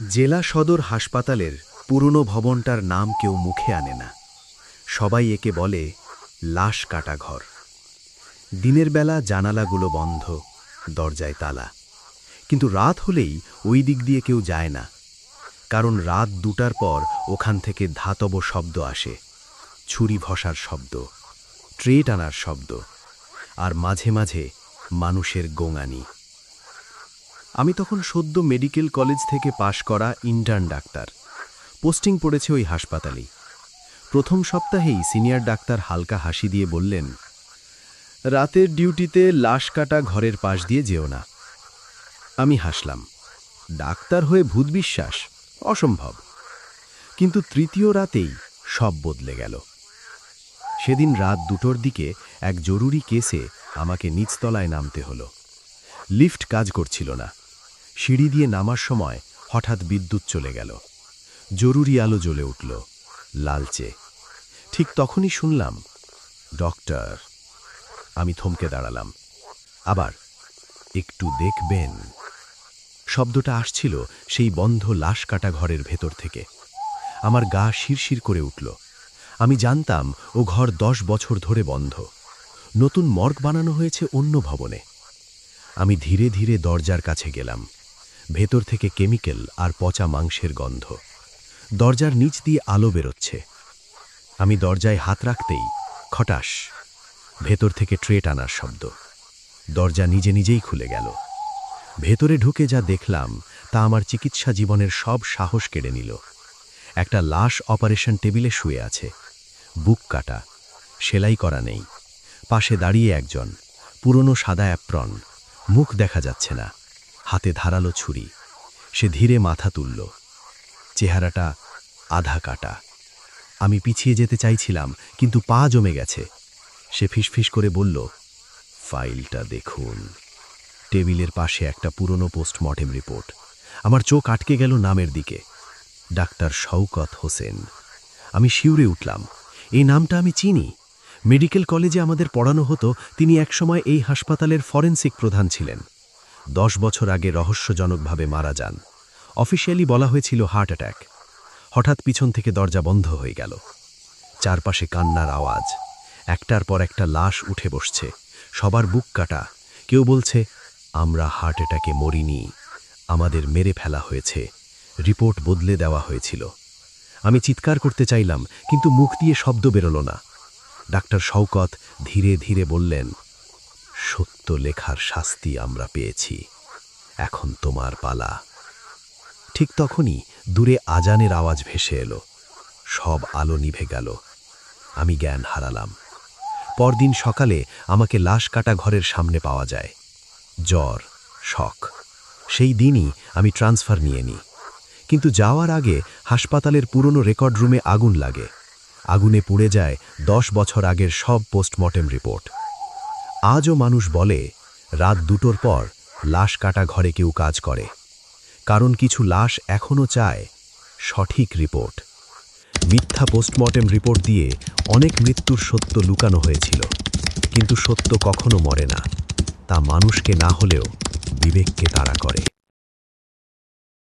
জেলা সদর হাসপাতালের পুরনো ভবনটার নাম কেউ মুখে আনে না। সবাই একে বলে লাশ কাটা ঘর। দিনের বেলা জানালাগুলো বন্ধ, দরজায় তালা। কিন্তু রাত হলেই ওই দিক দিয়ে কেউ যায় না। কারণ রাত দুটার পর ওখান থেকে ধাতব শব্দ আসে। ছুরি ভসার শব্দ ট্রে টানার শব্দ, আর মাঝে মাঝে মানুষের গোঙানি। আমি তখন সদ্য মেডিকেল কলেজ থেকে পাশ করা ইন্টার্ন ডাক্তার। পোস্টিং পড়েছে ওই হাসপাতালেই প্রথম সপ্তাহেই সিনিয়র ডাক্তার হালকা হাসি দিয়ে বললেন, রাতের ডিউটিতে লাশ কাটা ঘরের পাশ দিয়ে যেও না। আমি হাসলাম, ডাক্তার হয়ে ভূত বিশ্বাস? অসম্ভব। কিন্তু তৃতীয় রাতেই সব বদলে গেল। সেদিন রাত দুটোর দিকে এক জরুরি কেসে আমাকে নিচতলায় নামতে হলো। লিফট কাজ করছিল না। সিঁড়ি দিয়ে নামার সময় হঠাৎ বিদ্যুৎ চলে গেল। জরুরি আলো জ্বলে উঠল, লালচে। ঠিক তখনই শুনলাম, ডক্টর, আমি থমকে দাঁড়ালাম। আবার, একটু দেখবেন। শব্দটা আসছিল সেই বন্ধ লাশ কাটা ঘরের ভেতর থেকে। আমার গা শিরশির করে উঠল। আমি জানতাম ও ঘর দশ বছর ধরে বন্ধ। নতুন মর্গ বানানো হয়েছে অন্য ভবনে। আমি ধীরে ধীরে দরজার কাছে গেলাম। ভেতর থেকে কেমিক্যাল আর পচা মাংসের গন্ধ। দরজার নিচ দিয়ে আলো বেরোচ্ছে। আমি দরজায় হাত রাখতেই খটাস, ভেতর থেকে ট্রে টানার শব্দ। দরজা নিজে নিজেই খুলে গেল। ভেতরে ঢুকে যা দেখলাম, তা আমার চিকিৎসা জীবনের সব সাহস কেড়ে নিল। একটা লাশ অপারেশন টেবিলে শুয়ে আছে। বুক কাটা, সেলাই করা নেই। পাশে দাঁড়িয়ে একজন, পুরনো সাদা অ্যাপ্রন। মুখ দেখা যাচ্ছে না। হাতে ধারালো ছুরি। সে ধীরে মাথা তুলল। চেহারাটা আধা কাটা। আমি পিছিয়ে যেতে চাইছিলাম, কিন্তু পা জমে গেছে। সে ফিসফিস করে বলল, ফাইলটা দেখুন। টেবিলের পাশে একটা পুরনো পোস্টমর্টেম রিপোর্ট। আমার চোখ আটকে গেল নামের দিকে। ডাক্তার শওকত হোসেন। আমি শিউরে উঠলাম। এই নামটা আমি চিনি। মেডিকেল কলেজে আমাদের পড়ানো হতো, তিনি একসময় এই হাসপাতালের ফরেন্সিক প্রধান ছিলেন। দশ বছর আগে রহস্যজনকভাবে মারা যান। অফিসিয়ালি বলা হয়েছিল হার্ট অ্যাটাক। হঠাৎ পিছন থেকে দরজা বন্ধ হয়ে গেল। চারপাশে কান্নার আওয়াজ। একটার পর একটা লাশ উঠে বসছে। সবার বুক কাটা। কেউ বলছে, আমরা হার্ট অ্যাটাকে মরিনি। আমাদের মেরে ফেলা হয়েছে। রিপোর্ট বদলে দেওয়া হয়েছিল। আমি চিৎকার করতে চাইলাম, কিন্তু মুখ দিয়ে শব্দ বেরোল না। ডাক্তার শওকত ধীরে ধীরে বললেন সত্য লেখার শাস্তি আমরা পেয়েছি। এখন তোমার পালা। ঠিক তখনই দূরে আজানের আওয়াজ ভেসে এলো। সব আলো নিভে গেল। আমি জ্ঞান হারালাম। পরদিন সকালে আমাকে লাশ কাটা ঘরের সামনে পাওয়া যায়। জ্বর শখ সেই দিনই আমি ট্রান্সফার নিয়ে নিই। কিন্তু যাওয়ার আগে হাসপাতালের পুরনো রেকর্ড রুমে আগুন লাগে। আগুনে পুড়ে যায় দশ বছর আগের সব পোস্টমর্টেম রিপোর্ট। আজও মানুষ বলে, রাত দুটোর পর লাশ কাটা ঘরে কেউ কাজ করে। কারণ কিছু লাশ এখনও চায়, সঠিক রিপোর্ট। মিথ্যা পোস্টমর্টেম রিপোর্ট দিয়ে অনেক মৃত্যুর সত্য লুকানো হয়েছিল। কিন্তু সত্য কখনো মরে না। তা মানুষকে না হলেও বিবেককে তাড়া করে।